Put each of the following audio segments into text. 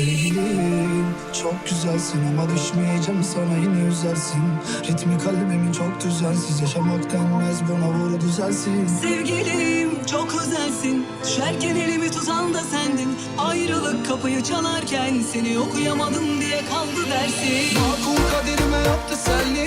Sevgilim çok güzelsin ama düşmeyeceğim sana yine üzersin. Ritmi kalbimi çok düzensiz yaşamak denmez buna vur düzelsin. Sevgilim çok özelsin. Düşerken elimi tutan da sendin. Ayrılık kapıyı çalarken seni okuyamadım diye kaldı dersin. Makul kaderime yaptı senli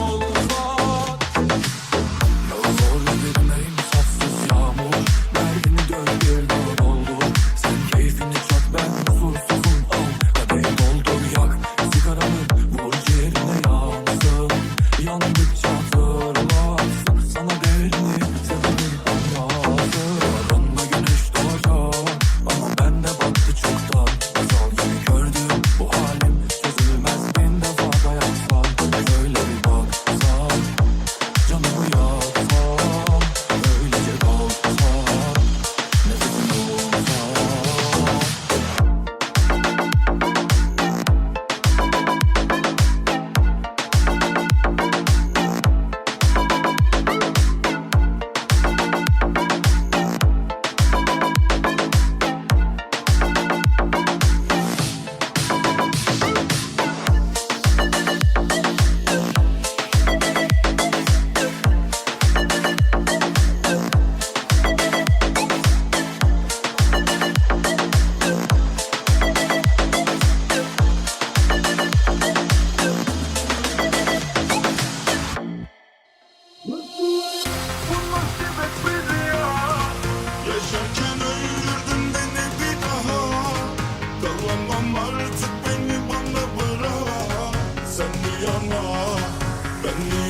home. You.